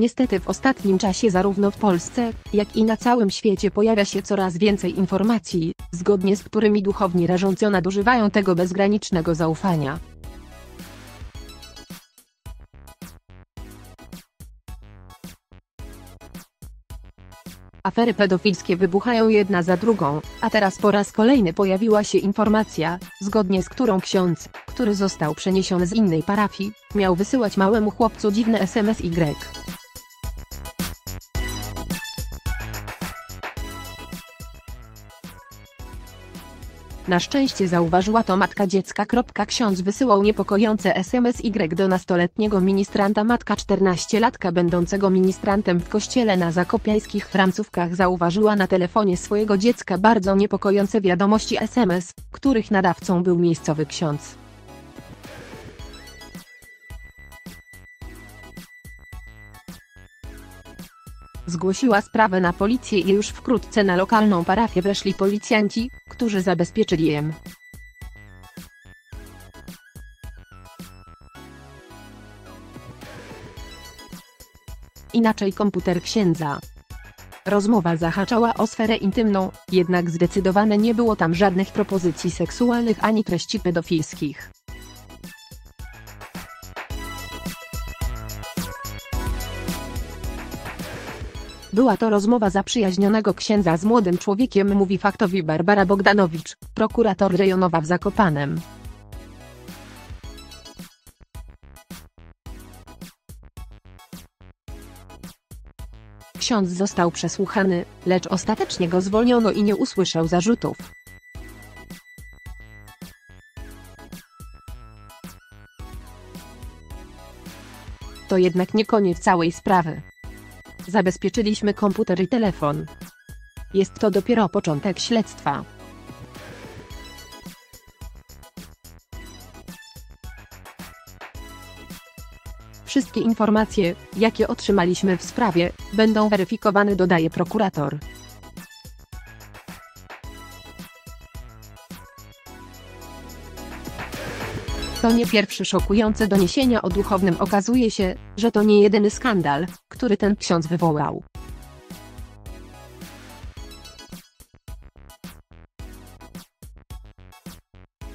Niestety w ostatnim czasie zarówno w Polsce, jak i na całym świecie pojawia się coraz więcej informacji, zgodnie z którymi duchowni rażąco nadużywają tego bezgranicznego zaufania. Afery pedofilskie wybuchają jedna za drugą, a teraz po raz kolejny pojawiła się informacja, zgodnie z którą ksiądz, który został przeniesiony z innej parafii, miał wysyłać małemu chłopcu dziwne SMS Y. Na szczęście zauważyła to matka dziecka. Ksiądz wysyłał niepokojące SMS Y do nastoletniego ministranta matka 14-latka będącego ministrantem w kościele na zakopiańskich Francówkach zauważyła na telefonie swojego dziecka bardzo niepokojące wiadomości SMS, których nadawcą był miejscowy ksiądz. Zgłosiła sprawę na policję i już wkrótce na lokalną parafię weszli policjanci, którzy zabezpieczyli jem. Inaczej komputer księdza. Rozmowa zahaczała o sferę intymną, jednak zdecydowane nie było tam żadnych propozycji seksualnych ani treści pedofilskich. Była to rozmowa zaprzyjaźnionego księdza z młodym człowiekiem mówi faktowi Barbara Bogdanowicz, prokurator rejonowa w Zakopanem. Ksiądz został przesłuchany, lecz ostatecznie go zwolniono i nie usłyszał zarzutów. To jednak nie koniec całej sprawy. Zabezpieczyliśmy komputer i telefon. Jest to dopiero początek śledztwa. Wszystkie informacje, jakie otrzymaliśmy w sprawie, będą weryfikowane dodaje prokurator. To nie pierwsze szokujące doniesienia o duchownym okazuje się, że to nie jedyny skandal, który ten ksiądz wywołał.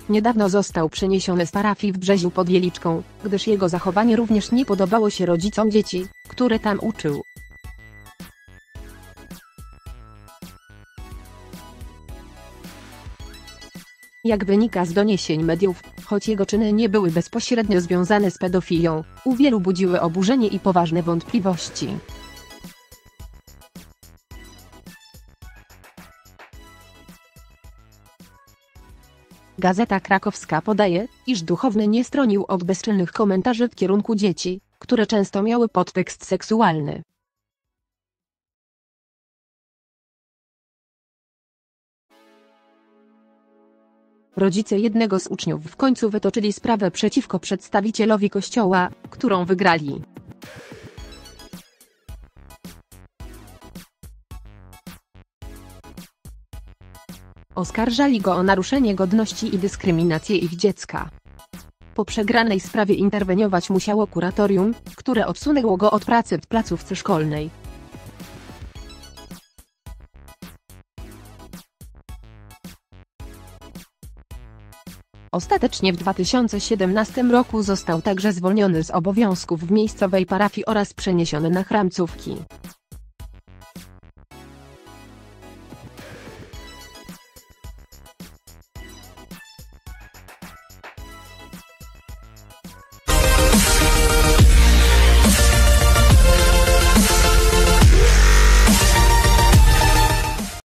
Niedawno został przeniesiony z parafii w Brzeziu pod Wieliczką, gdyż jego zachowanie również nie podobało się rodzicom dzieci, które tam uczył. Jak wynika z doniesień mediów, choć jego czyny nie były bezpośrednio związane z pedofilią, u wielu budziły oburzenie i poważne wątpliwości. Gazeta krakowska podaje, iż duchowny nie stronił od bezczelnych komentarzy w kierunku dzieci, które często miały podtekst seksualny. Rodzice jednego z uczniów w końcu wytoczyli sprawę przeciwko przedstawicielowi kościoła, którą wygrali. Oskarżali go o naruszenie godności i dyskryminację ich dziecka. Po przegranej sprawie interweniować musiało kuratorium, które odsunęło go od pracy w placówce szkolnej. Ostatecznie w 2017 roku został także zwolniony z obowiązków w miejscowej parafii oraz przeniesiony na Chramcówki.